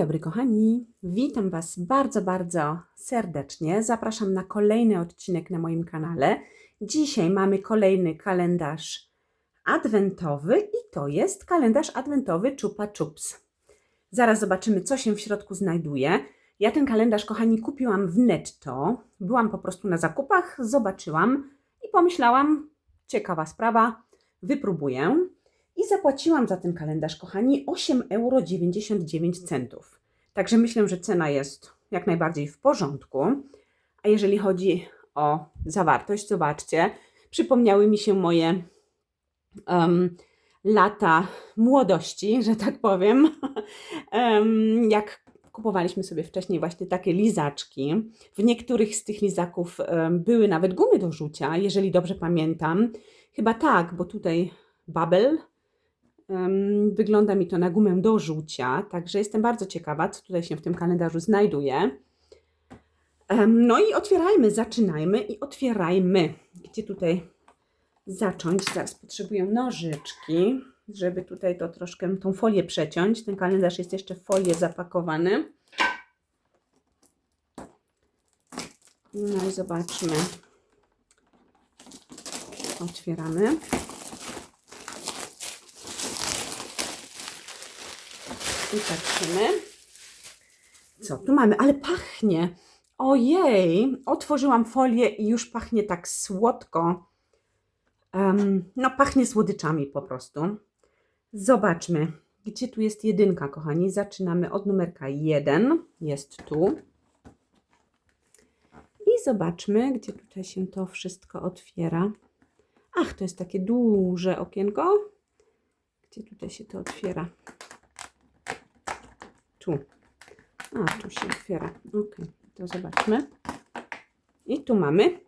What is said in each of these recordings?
dobry, kochani. Witam Was bardzo, bardzo serdecznie. Zapraszam na kolejny odcinek na moim kanale. Dzisiaj mamy kolejny kalendarz adwentowy i to jest kalendarz adwentowy Chupa Chups. Zaraz zobaczymy, co się w środku znajduje. Ja ten kalendarz, kochani, kupiłam w netto. Byłam po prostu na zakupach, zobaczyłam i pomyślałam, ciekawa sprawa, wypróbuję. Zapłaciłam za ten kalendarz, kochani, 8,99 euro. Także myślę, że cena jest jak najbardziej w porządku. A jeżeli chodzi o zawartość, zobaczcie, przypomniały mi się moje em, lata młodości, że tak powiem. Em, jak kupowaliśmy sobie wcześniej właśnie takie lizaczki. W niektórych z tych lizaków em, były nawet gumy do rzucia, jeżeli dobrze pamiętam. Chyba tak, bo tutaj Bubble Wygląda mi to na gumę do rzucia, także jestem bardzo ciekawa, co tutaj się w tym kalendarzu znajduje. No i otwierajmy, zaczynajmy i otwierajmy. Gdzie tutaj zacząć? Zaraz potrzebuję nożyczki, żeby tutaj to troszkę tą folię przeciąć. Ten kalendarz jest jeszcze w folię zapakowany. No i zobaczmy. Otwieramy. I patrzymy. Co tu mamy? Ale pachnie. Ojej, otworzyłam folię i już pachnie tak słodko. Em, no, pachnie słodyczami po prostu. Zobaczmy, gdzie tu jest jedynka, kochani. Zaczynamy od numerka 1. Jest tu. I zobaczmy, gdzie tutaj się to wszystko otwiera. Ach, to jest takie duże okienko. Gdzie tutaj się to otwiera? Tu. A, tu się otwiera. Ok, to zobaczmy. I tu mamy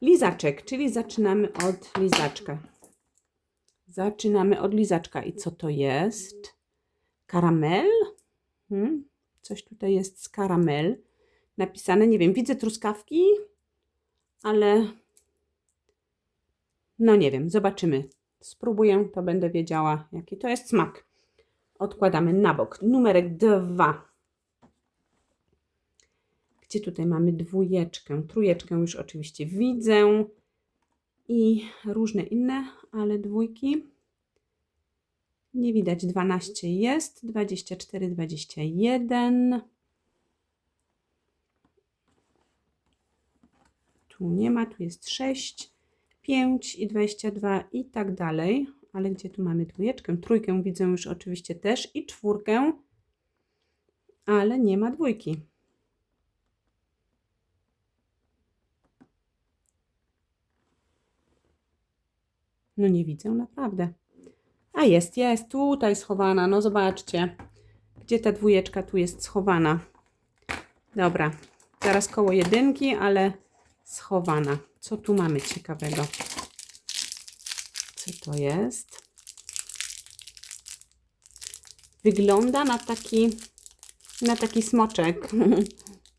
lizaczek, czyli zaczynamy od lizaczka. Zaczynamy od lizaczka. I co to jest? Karamel? Hmm? Coś tutaj jest z karamel. Napisane, nie wiem, widzę truskawki, ale no nie wiem, zobaczymy. Spróbuję, to będę wiedziała, jaki to jest smak odkładamy na bok. Numerek dwa. Gdzie tutaj mamy dwójeczkę? Trójeczkę już oczywiście widzę. I różne inne, ale dwójki. Nie widać. 12 jest, 24, 21. Tu nie ma, tu jest 6, 5 i 22 i tak dalej ale gdzie tu mamy dwójeczkę? Trójkę widzę już oczywiście też i czwórkę, ale nie ma dwójki. No nie widzę naprawdę. A jest, jest, tutaj schowana, no zobaczcie. Gdzie ta dwójeczka tu jest schowana? Dobra, zaraz koło jedynki, ale schowana. Co tu mamy ciekawego? Co to jest? Wygląda na taki, na taki smoczek.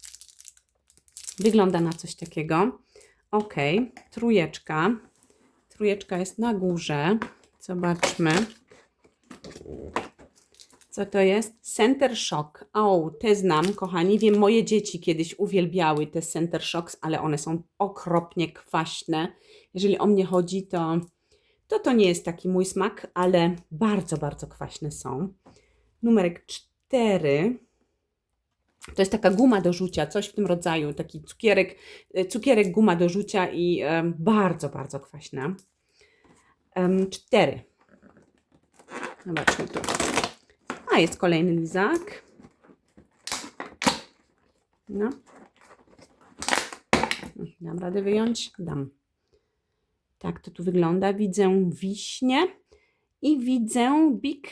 Wygląda na coś takiego. Ok, trójeczka. Trójeczka jest na górze. Zobaczmy. Co to jest? Center Shock. O, te znam, kochani. Wiem, moje dzieci kiedyś uwielbiały te Center Shocks, ale one są okropnie kwaśne. Jeżeli o mnie chodzi, to to to nie jest taki mój smak, ale bardzo, bardzo kwaśne są. Numerek 4. To jest taka guma do rzucia, coś w tym rodzaju, taki cukierek, e, cukierek guma do rzucia i bardzo, bardzo kwaśna. Um, 4. Zobaczmy tu. A, jest kolejny lizak. No. Dam radę wyjąć? Dam. Tak to tu wygląda. Widzę wiśnie i widzę Big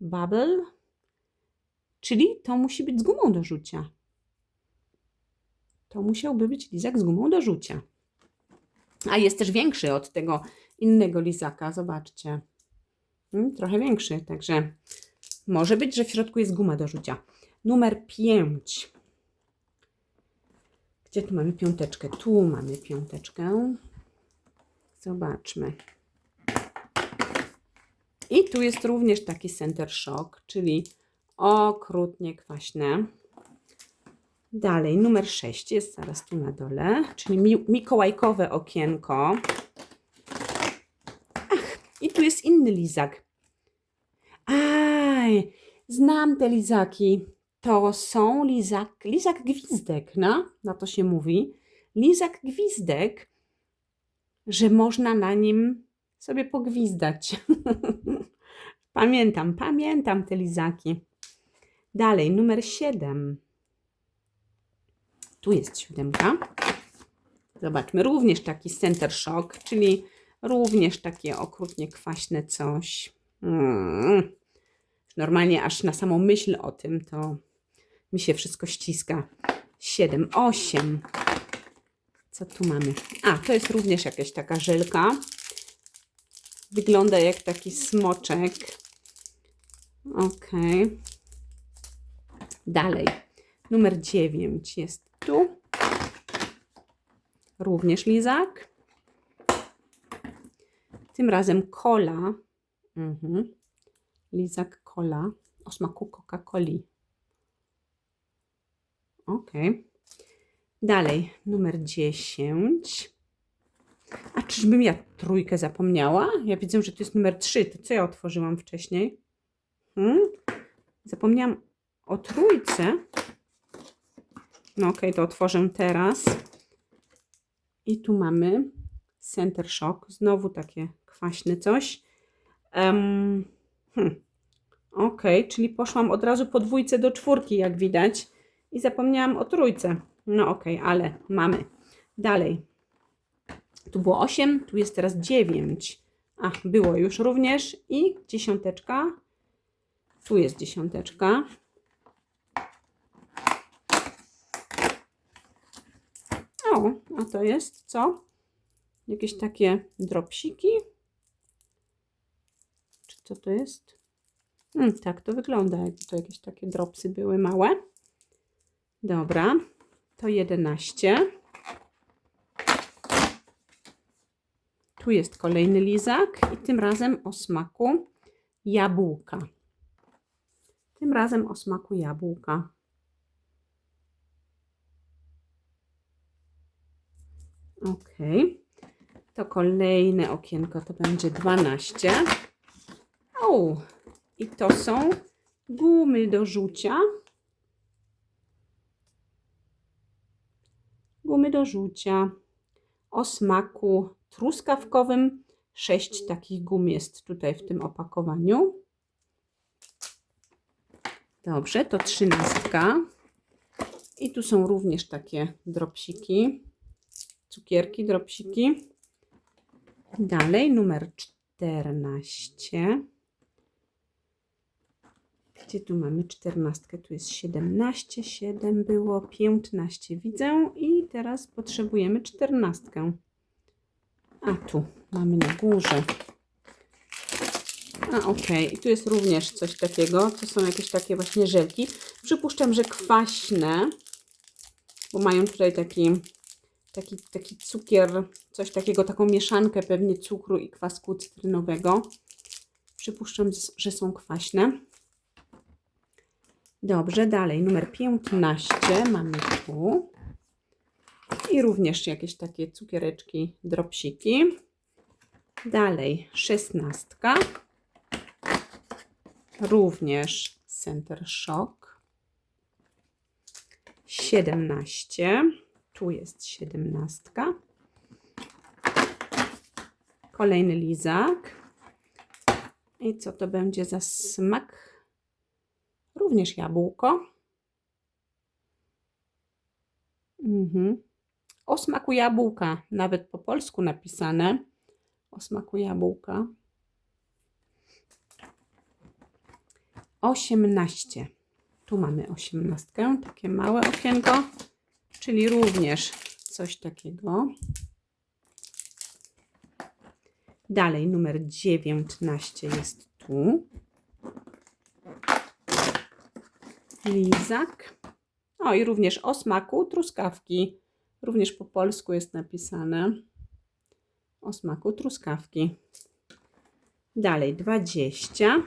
Bubble, czyli to musi być z gumą do rzucia. To musiałby być lizak z gumą do rzucia. A jest też większy od tego innego lizaka, zobaczcie. Hmm, trochę większy, także może być, że w środku jest guma do rzucia. Numer 5. Gdzie tu mamy piąteczkę? Tu mamy piąteczkę. Zobaczmy. I tu jest również taki center shock, czyli okrutnie kwaśne. Dalej, numer 6 jest zaraz tu na dole, czyli mi mikołajkowe okienko. Ach, i tu jest inny lizak. Aj, znam te lizaki. To są lizak, lizak gwizdek, no, na to się mówi. Lizak gwizdek, że można na nim sobie pogwizdać. pamiętam, pamiętam te lizaki. Dalej, numer 7. Tu jest siódemka. Zobaczmy, również taki center shock, czyli również takie okrutnie kwaśne coś. Mm. Normalnie aż na samą myśl o tym to mi się wszystko ściska. 7, 8. Co tu mamy? A, to jest również jakaś taka żelka. Wygląda jak taki smoczek. Ok. Dalej. Numer 9 jest tu. Również lizak. Tym razem kola. Mhm. Lizak kola o smaku Coca-Coli. Ok. Dalej, numer 10. A czyżbym ja trójkę zapomniała? Ja widzę, że to jest numer 3. To co ja otworzyłam wcześniej? Hmm? Zapomniałam o trójce. No ok, to otworzę teraz. I tu mamy Center Shock. Znowu takie kwaśne coś. Um, hmm. Ok, czyli poszłam od razu po dwójce do czwórki, jak widać. I zapomniałam o trójce. No ok, ale mamy. Dalej. Tu było 8, tu jest teraz 9. A, było już również. I dziesiąteczka. Tu jest dziesiąteczka. O, a to jest co? Jakieś takie dropsiki. Czy co to jest? Hmm, tak to wygląda, jakby to jakieś takie dropsy były małe. Dobra, to 11. Tu jest kolejny lizak i tym razem o smaku jabłka. Tym razem o smaku jabłka. Ok. To kolejne okienko to będzie 12. O, i to są gumy do rzucia. Gumy do rzucia o smaku truskawkowym. Sześć takich gum jest tutaj w tym opakowaniu. Dobrze, to trzynastka. I tu są również takie dropsiki, cukierki, dropsiki. Dalej numer 14. Gdzie tu mamy 14? Tu jest 17, 7 było, 15 widzę i teraz potrzebujemy 14. A tu mamy na górze. A ok, i tu jest również coś takiego. To są jakieś takie właśnie żelki. Przypuszczam, że kwaśne, bo mają tutaj taki, taki, taki cukier, coś takiego, taką mieszankę pewnie cukru i kwasku cytrynowego. Przypuszczam, że są kwaśne. Dobrze, dalej numer 15 mamy tu. I również jakieś takie cukiereczki, dropsiki. Dalej szesnastka. Również Center Shock. 17. Tu jest siedemnastka. Kolejny lizak. I co to będzie za smak? Również jabłko. Mhm. O smaku jabłka, nawet po polsku napisane. O smaku jabłka. 18. Tu mamy osiemnastkę, takie małe okienko, czyli również coś takiego. Dalej numer 19 jest tu. Lizak. O i również o smaku truskawki. Również po polsku jest napisane. O smaku truskawki. Dalej 20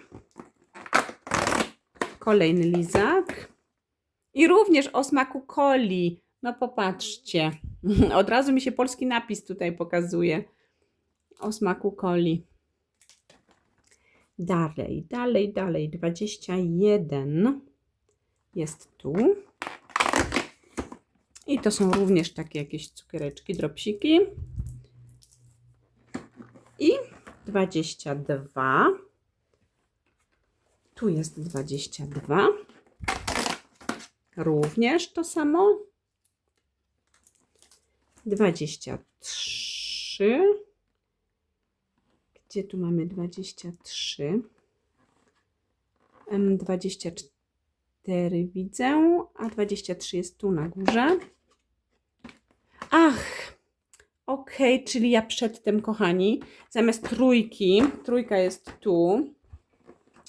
Kolejny lizak. I również o smaku coli. No popatrzcie. Od razu mi się polski napis tutaj pokazuje. O smaku coli. Dalej, dalej, dalej. 21 jest tu. I to są również takie jakieś cukiereczki, dropsiki. I 22. Tu jest 22. Również to samo. 23. Gdzie tu mamy 23? M24 4 widzę, a 23 jest tu na górze. Ach, ok, czyli ja przedtem, kochani, zamiast trójki, trójka jest tu,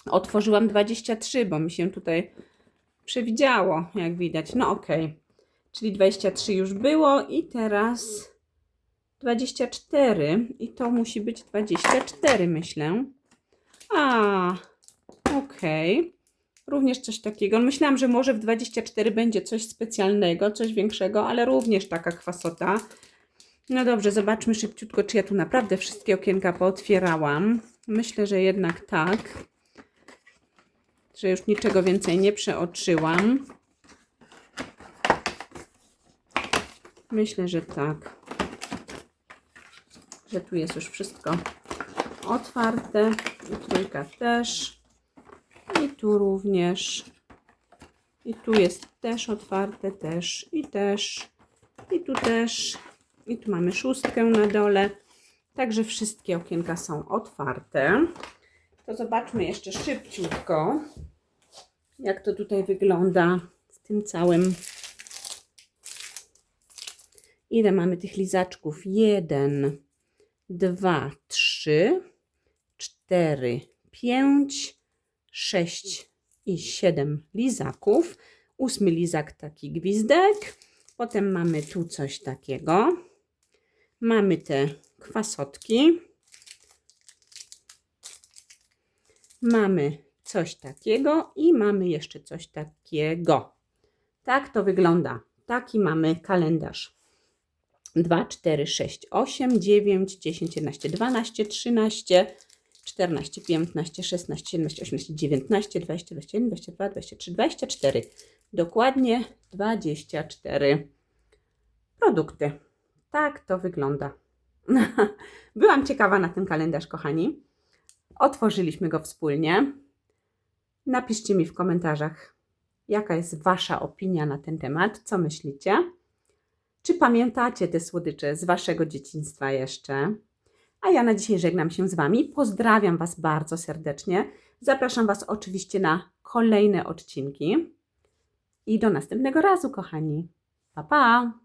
otworzyłam 23, bo mi się tutaj przewidziało, jak widać. No ok, czyli 23 już było i teraz 24 i to musi być 24, myślę. A, okej. Okay. Również coś takiego. Myślałam, że może w 24 będzie coś specjalnego, coś większego, ale również taka kwasota. No dobrze, zobaczmy szybciutko, czy ja tu naprawdę wszystkie okienka pootwierałam. Myślę, że jednak tak. Że już niczego więcej nie przeoczyłam. Myślę, że tak. Że tu jest już wszystko otwarte. I trójka też. I tu również. I tu jest też otwarte, też i też. I tu też. I tu mamy szóstkę na dole. Także wszystkie okienka są otwarte. To zobaczmy jeszcze szybciutko, jak to tutaj wygląda z tym całym. Ile mamy tych lizaczków? Jeden, dwa, trzy, cztery, pięć, sześć i siedem lizaków. Ósmy lizak taki gwizdek. Potem mamy tu coś takiego. Mamy te kwasotki. Mamy coś takiego i mamy jeszcze coś takiego. Tak to wygląda. Taki mamy kalendarz. 2, 4, 6, 8, 9, 10, 11, 12, 13, 14, 15, 16, 17, 18, 19, 20, 21, 22, 23, 24. Dokładnie 24 produkty. Tak to wygląda. Byłam ciekawa na ten kalendarz, kochani. Otworzyliśmy go wspólnie. Napiszcie mi w komentarzach, jaka jest Wasza opinia na ten temat, co myślicie. Czy pamiętacie te słodycze z Waszego dzieciństwa jeszcze? A ja na dzisiaj żegnam się z Wami. Pozdrawiam Was bardzo serdecznie. Zapraszam Was oczywiście na kolejne odcinki. I do następnego razu, kochani. Pa, pa!